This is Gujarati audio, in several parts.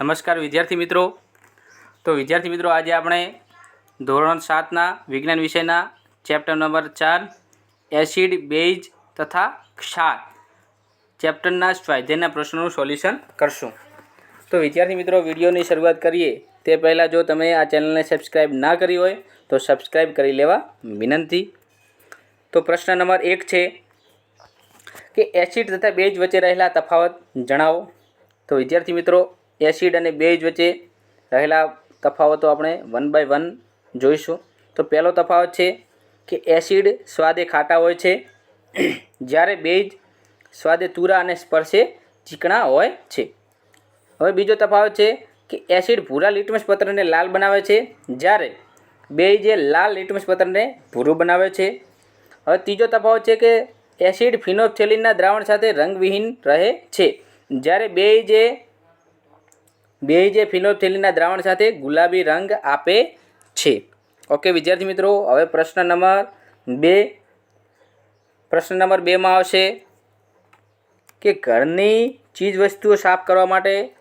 નમસ્કાર વિદ્યાર્થી મિત્રો. તો વિદ્યાર્થી મિત્રો, આજે આપણે ધોરણ સાતના વિજ્ઞાન વિષયના ચેપ્ટર નંબર ચાર, એસિડ, બેઝ તથા ક્ષાર ચેપ્ટરના સ્વાધ્યાયના પ્રશ્નોનું સોલ્યુશન કરશું. તો વિદ્યાર્થી મિત્રો, વિડીયોની શરૂઆત કરીએ. તે પહેલાં જો તમે આ ચેનલને સબસ્ક્રાઈબ ના કરી હોય, તો સબસ્ક્રાઈબ કરી લેવા વિનંતી. તો પ્રશ્ન નંબર એક છે કે એસિડ તથા બેઝ વચ્ચે રહેલા તફાવત જણાવો. તો વિદ્યાર્થી મિત્રો એસિડ અને બેઝ વચ્ચે રહેલા તફાવતો આપણે વન બાય વન જોઈશું. તો પહેલો તફાવત છે કે એસિડ સ્વાદે ખાટા હોય છે. જ્યારે બેઝ સ્વાદે તુરા અને સ્પર્શે ચીકણા હોય છે. હવે બીજો તફાવત છે કે એસિડ ભૂરા લિટમસ પત્રને લાલ બનાવે છે. જ્યારે બેઝે લાલ લિટમસ પત્રને ભૂરું બનાવે છે. હવે ત્રીજો તફાવત છે કે એસિડ ફિનોપ્થેલિનના દ્રાવણ સાથે રંગવિહીન રહે છે. જ્યારે બેઝ જે બે જે ફિનોપ્થેલિનના દ્રાવણ સાથે ગુલાબી રંગ આપે છે. ઓકે, વિદ્યાર્થી મિત્રો, હવે પ્રશ્ન નંબર બે. પ્રશ્ન નંબર બેમાં આવશે કે ઘરની ચીજવસ્તુઓ સાફ કરવા માટે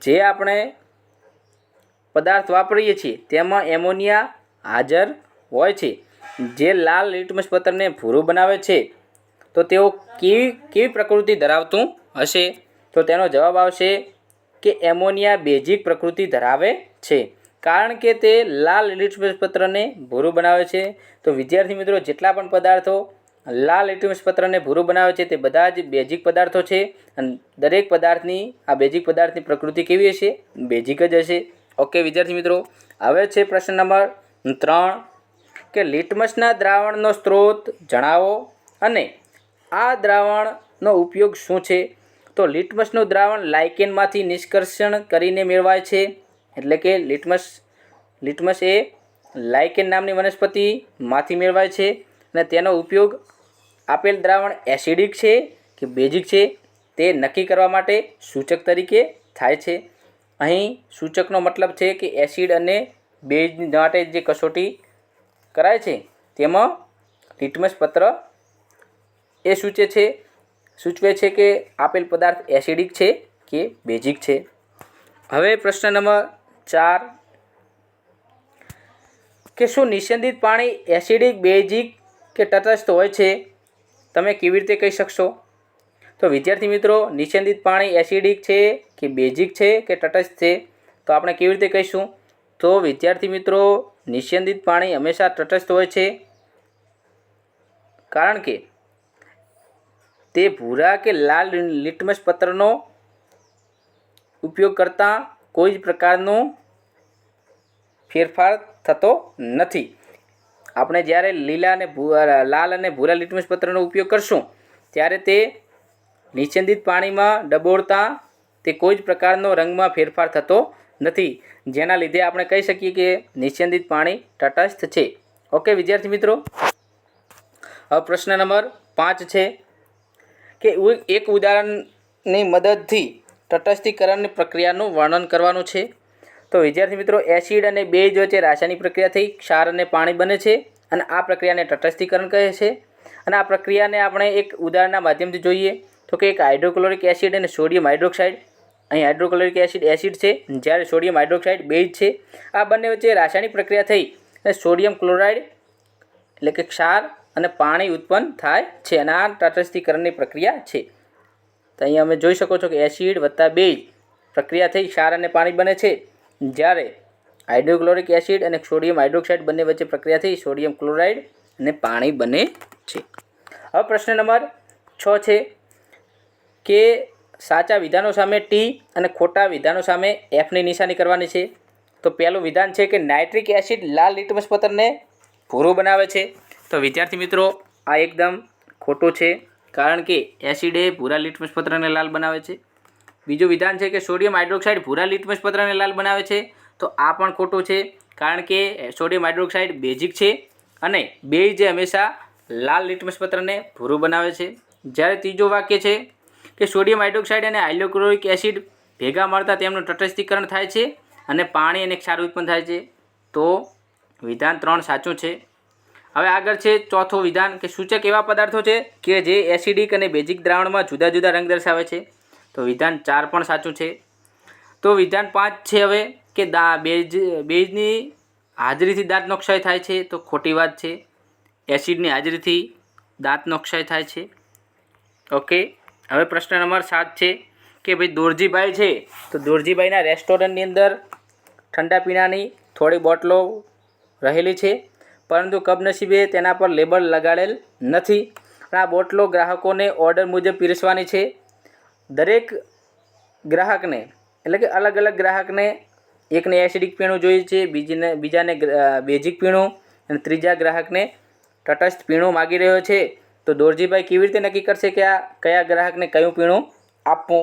જે આપણે પદાર્થ વાપરીએ છીએ, તેમાં એમોનિયા હાજર હોય છે. જે લાલ લીટમસ પત્રને ભૂરું બનાવે છે, તો તેઓ કેવી કેવી પ્રકૃતિ ધરાવતું હશે? તો તેનો જવાબ આવશે કે એમોનિયા બેઝિક પ્રકૃતિ ધરાવે છે. કારણ કે તે લાલ લિટમસ પત્રને ભૂરું બનાવે છે. તો વિદ્યાર્થી મિત્રો, જેટલા પણ પદાર્થો લાલ લિટમસ પત્રને ભૂરું બનાવે છે, તે બધા જ બેઝિક પદાર્થો છે. અને દરેક પદાર્થની, આ બેઝિક પદાર્થની પ્રકૃતિ કેવી હશે? બેઝિક જ હશે. ઓકે, વિદ્યાર્થી મિત્રો, હવે છે પ્રશ્ન નંબર ત્રણ. કે લિટમસના દ્રાવણનો સ્ત્રોત જણાવો અને આ દ્રાવણનો ઉપયોગ શું છે? તો લિટમસનું દ્રાવણ લાઇકેનમાંથી નિષ્કર્ષણ કરીને મેળવાય છે. એટલે કે લિટમસ લિટમસ એ લાઇકેન નામની વનસ્પતિમાંથી મેળવાય છે અને તેનો ઉપયોગ આપેલ દ્રાવણ એસિડિક છે કે બેઝિક છે તે નક્કી કરવા માટે સૂચક તરીકે થાય છે. અહીં સૂચકનો મતલબ છે કે એસિડ અને બેઝ માટે જે કસોટી કરાય છે તેમાં લિટમસ પત્ર એ સૂચે છે. સૂચવે છે કે આપેલ પદાર્થ એસિડિક છે કે બેઝિક છે. હવે પ્રશ્ન નંબર ચાર. કે શું નિસ્યંદિત પાણી એસિડિક, બેઝિક કે તટસ્થ હોય છે? તમે કેવી રીતે કહી શકશો? તો વિદ્યાર્થી મિત્રો નિસ્યંદિત પાણી એસિડિક છે કે બેઝિક છે કે તટસ્થ છે? તો આપણે કેવી રીતે કહીશું? તો વિદ્યાર્થી મિત્રો નિસ્યંદિત પાણી હંમેશા તટસ્થ હોય છે. કારણ કે તે ભૂરા કે લાલ લિટમસ પત્રનો ઉપયોગ કરતાં કોઈ જ પ્રકારનો ફેરફાર થતો નથી. આપણે જ્યારે લીલા અને લાલ અને ભૂરા લિટમસ પત્રનો ઉપયોગ કરશું, ત્યારે તે નિશ્ચિંતિત પાણીમાં ડબોળતા તે કોઈ જ પ્રકારનો રંગમાં ફેરફાર થતો નથી, જેના લીધે આપણે કહી શકીએ કે નિશ્ચંદિત પાણી તટસ્થ છે. ઓકે, વિદ્યાર્થી મિત્રો? હવે પ્રશ્ન નંબર પાંચ છે. કે એક ઉદાહરણની મદદથી તટસ્થીકરણની પ્રક્રિયાનું વર્ણન કરવાનું છે. તો વિદ્યાર્થી મિત્રો, એસિડ અને બેઝ વચ્ચે રાસાયણિક પ્રક્રિયા થઈ, ક્ષાર અને પાણી બને છે અને આ પ્રક્રિયાને તટસ્થીકરણ કહે છે. અને આ પ્રક્રિયાને આપણે એક ઉદાહરણના માધ્યમથી જોઈએ. તો કે એક હાઇડ્રોક્લોરિક એસિડ અને સોડિયમ હાઇડ્રોક્સાઇડ. અહીં હાઇડ્રોક્લોરિક એસિડ એસિડ છે, જ્યારે સોડિયમ હાઇડ્રોક્સાઇડ બેઝ છે. આ બંને વચ્ચે રાસાયણિક પ્રક્રિયા થઈ અને સોડિયમ ક્લોરાઇડ, એટલે કે ક્ષાર અને પાણી ઉત્પન્ન થાય છે અને આ તટસ્થીકરણની પ્રક્રિયા છે. તો અહીંયા અમે જોઈ શકો છો કે એસિડ વત્તા બેઝ પ્રક્રિયા થઈ ક્ષાર અને પાણી બને છે. જ્યારે હાઇડ્રોક્લોરિક એસિડ અને સોડિયમ હાઇડ્રોક્સાઇડ બંને વચ્ચે પ્રક્રિયા થઈ સોડિયમ ક્લોરાઇડ અને પાણી બને છે. હવે પ્રશ્ન નંબર છ છે કે સાચા વિધાનો સામે ટી અને ખોટા વિધાનો સામે એફની નિશાની કરવાની છે. તો પહેલું વિધાન છે કે નાઇટ્રિક એસિડ લાલ લિટમસ પત્રને ભૂરું બનાવે છે. તો વિદ્યાર્થી મિત્રો, આ એકદમ ખોટું છે, કારણ કે એસિડ એ ભૂરા લિટમસ પત્રને લાલ બનાવે છે. બીજું વિધાન છે કે સોડિયમ હાઇડ્રોક્સાઇડ ભૂરા લિટમસ પત્રને લાલ બનાવે છે. તો આ પણ ખોટું છે, કારણ કે સોડિયમ હાઇડ્રોક્સાઇડ બેઝિક છે અને બે જે હંમેશા લાલ લિટમસ પત્રને ભૂરું બનાવે છે. જ્યારે ત્રીજો વાક્ય છે કે સોડિયમ હાઇડ્રોક્સાઇડ અને હાઇડ્રોક્લોરિક એસિડ ભેગા મળતા તેમનું તટસ્થીકરણ થાય છે અને પાણી અને ક્ષાર ઉત્પન્ન થાય છે. તો વિધાન ત્રણ સાચું છે. હવે આગળ છે ચોથું વિધાન કે સૂચક એવા પદાર્થો છે કે જે એસિડિક અને બેઝિક દ્રાવણમાં જુદા જુદા રંગ દર્શાવે છે. તો વિધાન ચાર પણ સાચું છે. તો વિધાન પાંચ છે હવે કે દા બેજ બેઝની હાજરીથી દાંતનો ક્ષય થાય છે તો ખોટી વાત છે. એસિડની હાજરીથી દાંતનો ક્ષય થાય છે. ઓકે, હવે પ્રશ્ન નંબર સાત છે કે ભાઈ દોરજીભાઈ છે તો દોરજીભાઈના રેસ્ટોરન્ટની અંદર ઠંડા પીણાની થોડી બોટલો રહેલી છે. પરંતુ કબનસીબે તેના પર લેબલ લગાડેલ નથી. આ બોટલો ગ્રાહકોને ઓર્ડર મુજબ પીરસવાની છે. દરેક ગ્રાહકને, એટલે કે અલગ અલગ ગ્રાહકને, એકને એસિડિક પીણું જોઈએ છે, બીજીને, બીજાને બેઝિક પીણું અને ત્રીજા ગ્રાહકને તટસ્થ પીણું માગી રહ્યો છે. તો દોરજીભાઈ કેવી રીતે નક્કી કરશે કે આ કયા ગ્રાહકને કયું પીણું આપવું?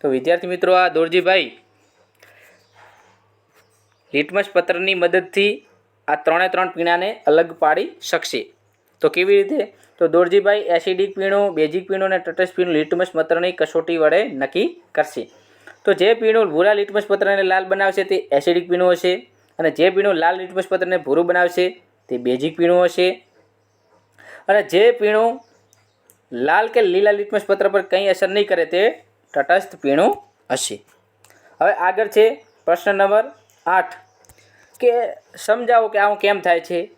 તો વિદ્યાર્થી મિત્રો, આ દોરજીભાઈ, લિટમસ પત્રની મદદથી આ ત્રણે ત્રણ પીણાને અલગ પાડી શકશે. તો કેવી રીતે? તો દોરજીભાઈ એસિડિક પીણું, બેઝિક પીણું અને તટસ્થ પીણું લીટમસ પત્રની કસોટી વડે નક્કી કરશે. તો જે પીણું ભૂરા લીટમસ પત્રને લાલ બનાવશે તે એસિડિક પીણું હશે અને જે પીણું લાલ લીટમસ પત્રને ભૂરું બનાવશે તે બેઝિક પીણું હશે. અને જે પીણું લાલ કે લીલા લીટમસ પત્ર પર કંઈ અસર નહીં કરે તે તટસ્થ પીણું હશે. હવે આગળ છે પ્રશ્ન નંબર આઠ. કે સમજાવો કે આવું કેમ થાય છે?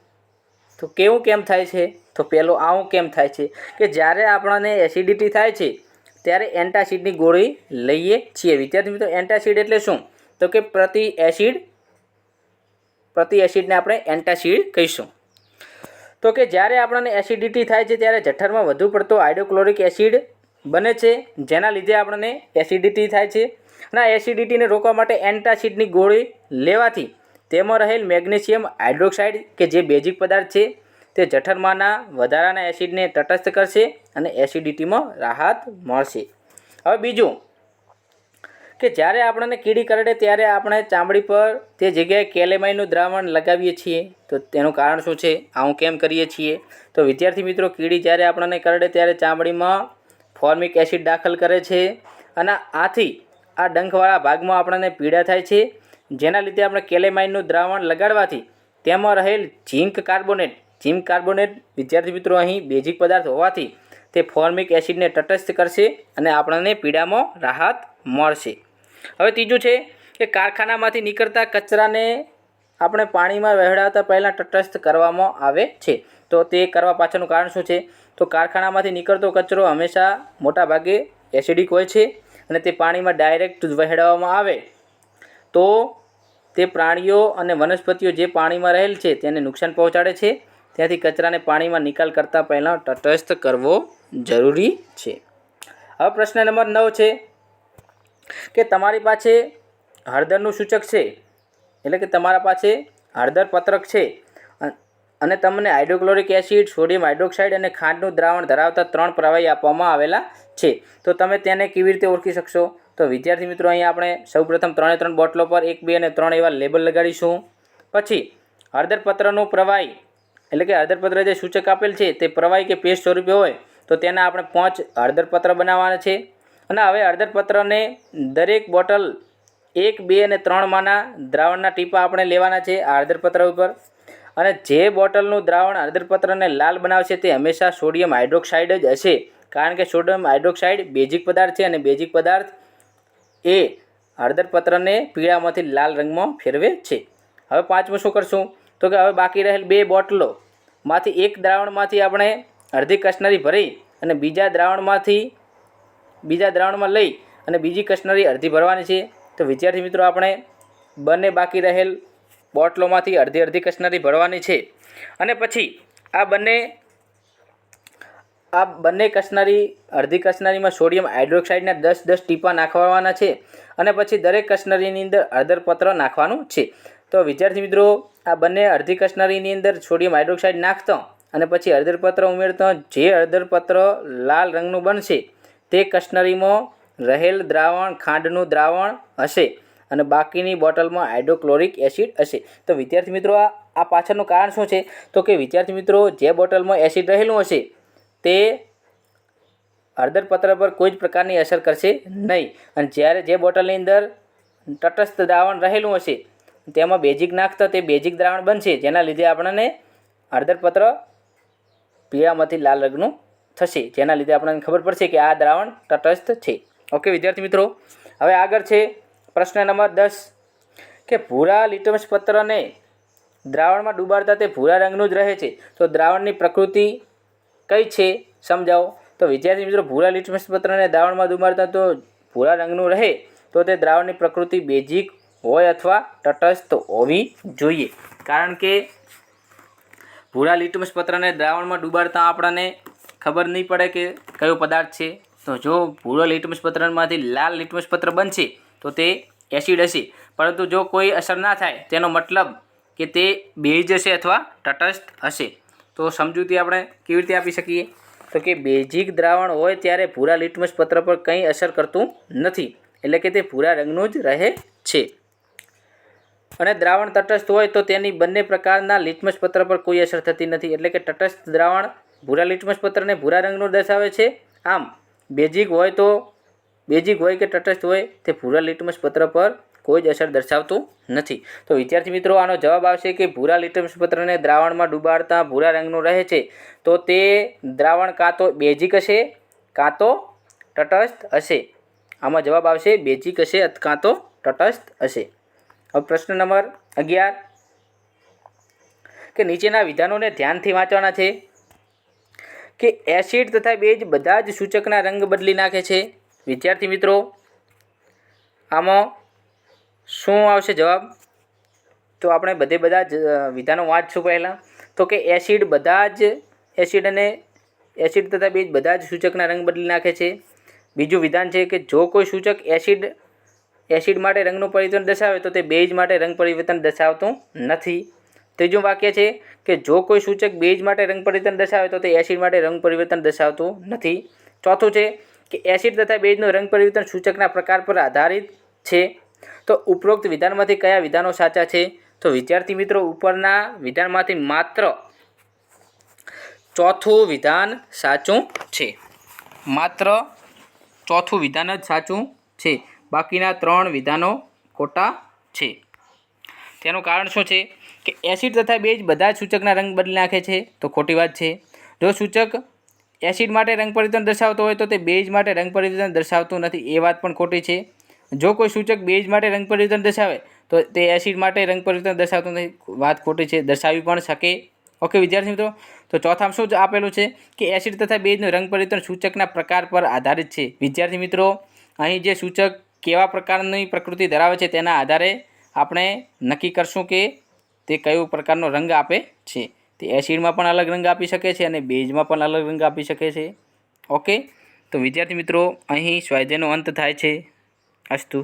તો કેવું કેમ થાય છે? તો પહેલું આવું કેમ થાય છે? કે જ્યારે આપણને એસિડિટી થાય છે, ત્યારે એન્ટાસિડની ગોળી લઈએ છીએ. વિદ્યાર્થી મિત્રો એન્ટાસિડ એટલે શું? તો કે પ્રતિ એસિડ પ્રતિ એસિડને આપણે એન્ટાસિડ કહીશું. તો કે જ્યારે આપણને એસિડિટી થાય છે, ત્યારે જઠરમાં વધુ પડતો હાઇડ્રોક્લોરિક એસિડ બને છે, જેના લીધે આપણને એસિડિટી થાય છે. અને આ એસિડિટીને રોકવા માટે એન્ટાસિડની ગોળી લેવાથી તેમાં રહેલ મેગ્નેશિયમ હાઇડ્રોક્સાઇડ, કે જે બેઝિક પદાર્થ છે, તે જઠરમાંના વધારાના એસિડને તટસ્થ કરશે અને એસિડિટીમાં રાહત મળશે. હવે બીજું, કે જ્યારે આપણને કીડી કરડે ત્યારે આપણે ચામડી પર તે જગ્યાએ કેલેમાઇનનું દ્રાવણ લગાવીએ છીએ, તો તેનું કારણ શું છે? આવું કેમ કરીએ છીએ? તો વિદ્યાર્થી મિત્રો, કીડી જ્યારે આપણને કરડે ત્યારે ચામડીમાં ફોર્મિક એસિડ દાખલ કરે છે અને આથી આ ડંખવાળા ભાગમાં આપણને પીડા થાય છે. જેના લીધે આપણે કેલેમાઇનનું દ્રાવણ લગાડવાથી તેમાં રહેલ ઝીંક કાર્બોનેટ ઝીંક કાર્બોનેટ, વિદ્યાર્થી મિત્રો, અહીં બેઝિક પદાર્થ હોવાથી તે ફોર્મિક એસિડને તટસ્થ કરશે અને આપણને પીડામાં રાહત મળશે. હવે ત્રીજું છે કે કારખાનામાંથી નીકળતા કચરાને આપણે પાણીમાં વહેડાવતા પહેલાં તટસ્થ કરવામાં આવે છે. તો તે કરવા પાછળનું કારણ શું છે? તો કારખાનામાંથી નીકળતો કચરો હંમેશા મોટા ભાગે એસિડિક હોય છે અને તે પાણીમાં ડાયરેક્ટ વહેડાવવામાં આવે. તો તે પ્રાણીઓ અને વનસ્પતિઓ જે પાણીમાં રહેલ છે તેને નુકસાન પહોંચાડે છે. ત્યાંથી કચરાને પાણીમાં નિકાલ કરતાં પહેલાં તટસ્થ કરવો જરૂરી છે. હવે પ્રશ્ન નંબર નવ છે કે તમારી પાસે હળદરનું સૂચક છે, એટલે કે તમારા પાસે હળદર પત્રક છે, અને તમને હાઇડ્રોક્લોરિક એસિડ, સોડિયમ હાઇડ્રોક્સાઇડ અને ખાંડનું દ્રાવણ ધરાવતા ત્રણ પ્રવાહી આપવામાં આવેલા છે. તો તમે તેને કેવી રીતે ઓળખી શકશો? તો વિદ્યાર્થી મિત્રો, અહીંયા આપણે સૌપ્રથમ ત્રણે ત્રણ બોટલો પર એક, બે અને ત્રણ એવા લેબલ લગાડીશું. પછી હળદરપત્રનું પ્રવાહી, એટલે કે હળદરપત્ર જે સૂચક આપેલ છે તે પ્રવાહી કે પેસ્ટ સ્વરૂપે હોય, તો તેના આપણે પાંચ હળદરપત્ર બનાવવાના છે. અને હવે હળદરપત્રને દરેક બોટલ એક, બે અને ત્રણમાંના દ્રાવણના ટીપા આપણે લેવાના છે આ હળદરપત્ર ઉપર. અને જે બોટલનું દ્રાવણ હળદરપત્રને લાલ બનાવશે તે હંમેશા સોડિયમ હાઇડ્રોક્સાઇડ જ હશે. કારણ કે સોડિયમ હાઇડ્રોક્સાઇડ બેઝિક પદાર્થ છે અને બેઝિક પદાર્થ એ હળદરપત્રને પીળામાંથી લાલ રંગમાં ફેરવે છે. હવે પાંચમું શું કરશું? તો કે હવે બાકી રહેલ બે બોટલોમાંથી એક દ્રાવણમાંથી આપણે અડધી કશનરી ભરી અને બીજા દ્રાવણમાંથી બીજા દ્રાવણમાં લઈ અને બીજી કશનરી અડધી ભરવાની છે. તો વિદ્યાર્થી મિત્રો, આપણે બંને બાકી રહેલ બોટલોમાંથી અડધી અડધી કશનરી ભરવાની છે. અને પછી આ બંને આ બંને કસનારી, અડધી કસનારીમાં સોડિયમ હાઇડ્રોક્સાઇડના દસ દસ ટીપા નાખવાના છે અને પછી દરેક કસનરીની અંદર હળદરપત્ર નાખવાનું છે. તો વિદ્યાર્થી મિત્રો, આ બંને અડધી કસનરીની અંદર સોડિયમ હાઇડ્રોક્સાઇડ નાખતો અને પછી હળદરપત્ર ઉમેરતો જે હળદરપત્ર લાલ રંગનું બનશે તે કસનરીમાં રહેલ દ્રાવણ, ખાંડનું દ્રાવણ હશે અને બાકીની બોટલમાં હાઇડ્રોક્લોરિક એસિડ હશે. તો વિદ્યાર્થી મિત્રો, આ આ પાછળનું કારણ શું છે? તો કે વિદ્યાર્થી મિત્રો, જે બોટલમાં એસિડ રહેલું હશે તે હળદરપત્ર પર કોઈ જ પ્રકારની અસર કરશે નહીં. અને જ્યારે જે બોટલની અંદર તટસ્થ દ્રાવણ રહેલું હશે, તેમાં બેઝિક નાખતા તે બેઝિક દ્રાવણ બનશે, જેના લીધે આપણને હળદરપત્ર પીળામાંથી લાલ રંગનું થશે, જેના લીધે આપણને ખબર પડશે કે આ દ્રાવણ તટસ્થ છે. ઓકે, વિદ્યાર્થી મિત્રો, હવે આગળ છે પ્રશ્ન નંબર દસ, કે ભૂરા લિટમસ પત્રને દ્રાવણમાં ડૂબાડતા તે ભૂરા રંગનું જ રહે છે. તો દ્રાવણની પ્રકૃતિ કઈ છે? સમજાવો. તો વિદ્યાર્થી મિત્રો, ભૂરા લિટમસ પત્રને દ્રાવણમાં ડુબાડતા તો ભૂરા રંગનું રહે, તો તે દ્રાવણની પ્રકૃતિ બેઝિક હોય અથવા તટસ્થ હોવી જોઈએ. કારણ કે ભૂરા લિટમસ પત્રને દ્રાવણમાં ડૂબાડતા આપણને ખબર નહીં પડે કે કયો પદાર્થ છે. તો જો ભૂરો લિટમસ પત્રમાંથી લાલ લિટમસ પત્ર બનશે, તો તે એસિડ હશે. પરંતુ જો કોઈ અસર ના થાય, તેનો મતલબ કે તે બેઝ હશે અથવા તટસ્થ હશે. તો સમજૂતી આપણે કેવી રીતે આપી શકીએ? તો કે બેઝિક દ્રાવણ હોય ત્યારે ભૂરા લિટમસ પત્ર પર કંઈ અસર કરતું નથી. એટલે કે તે ભૂરા રંગનું જ રહે છે. અને દ્રાવણ તટસ્થ હોય તો તેની બંને પ્રકારના લિટમસ પત્ર પર કોઈ અસર થતી નથી. એટલે કે તટસ્થ દ્રાવણ ભૂરા લિટમસ પત્રને ભૂરા રંગનું દર્શાવે છે. આમ બેઝિક હોય તો બેઝિક હોય કે તટસ્થ હોય તે ભૂરા લિટમસ પત્ર પર કોઈ જ અસર દર્શાવતું નથી. તો વિદ્યાર્થી મિત્રો, આનો જવાબ આવશે કે ભૂરા લિટમસ પત્રને દ્રાવણમાં ડૂબાડતા ભૂરા રંગનું રહે છે, તો તે દ્રાવણ કાં તો બેઝિક હશે, કાં તો તટસ્થ હશે. આમાં જવાબ આવશે બેઝિક હશે કાં તો તટસ્થ હશે. હવે પ્રશ્ન નંબર અગિયાર. કે નીચેના વિધાનોને ધ્યાનથી વાંચવાના છે. કે એસિડ તથા બેઝ બધા જ સૂચકના રંગ બદલી નાખે છે. વિદ્યાર્થી મિત્રો, આમાં શું આવશે જવાબ? તો આપણે બધે બધા જ વિધાનો વાંચશું પહેલાં. તો કે એસિડ બધા જ, એસિડ અને એસિડ તથા બીજ બધા જ સૂચકના રંગ બદલી નાખે છે. બીજું વિધાન છે કે જો કોઈ સૂચક એસિડ એસિડ માટે રંગનું પરિવર્તન દર્શાવે તો તે બેઝ માટે રંગ પરિવર્તન દર્શાવતું નથી. ત્રીજું વાક્ય છે કે જો કોઈ સૂચક બેઝ માટે રંગ પરિવર્તન દર્શાવે તો તે એસિડ માટે રંગ પરિવર્તન દર્શાવતું નથી. ચોથું છે કે એસિડ તથા બેઝનું રંગ પરિવર્તન સૂચકના પ્રકાર પર આધારિત છે. તો ઉપરોક્ત વિધાનમાંથી કયા વિધાનો સાચા છે? તો વિદ્યાર્થી મિત્રો, ઉપરના વિધાનમાંથી માત્ર ચોથું વિધાન સાચું છે. માત્ર ચોથું વિધાન જ સાચું છે. બાકીના ત્રણ વિધાનો ખોટા છે. તેનું કારણ શું છે? કે એસિડ તથા બેઝ બધા સૂચકના રંગ બદલી નાખે છે. તો ખોટી વાત છે. જો સૂચક એસિડ માટે રંગ પરિવર્તન દર્શાવતો હોય તો તે બેઝ માટે રંગ પરિવર્તન દર્શાવતું નથી. એ વાત પણ ખોટી છે. જો કોઈ સૂચક બેઝ માટે રંગ પરિવર્તન દર્શાવે, તો તે એસિડ માટે રંગ પરિવર્તન દર્શાવતું નથી. વાત ખોટી છે, દર્શાવી પણ શકે. ઓકે, વિદ્યાર્થી મિત્રો, તો ચોથામાં શું આપેલું છે કે એસિડ તથા બેઝનું રંગ પરિવર્તન સૂચકના પ્રકાર પર આધારિત છે. વિદ્યાર્થી મિત્રો, અહીં જે સૂચક કેવા પ્રકારની પ્રકૃતિ ધરાવે છે તેના આધારે આપણે નક્કી કરશું કે તે કયો પ્રકારનો રંગ આપે છે. તે એસિડમાં પણ અલગ રંગ આપી શકે છે અને બેઝમાં પણ અલગ રંગ આપી શકે છે. ઓકે, તો વિદ્યાર્થી મિત્રો, અહીં સ્વાધ્યાયનો અંત થાય છે. अस्तु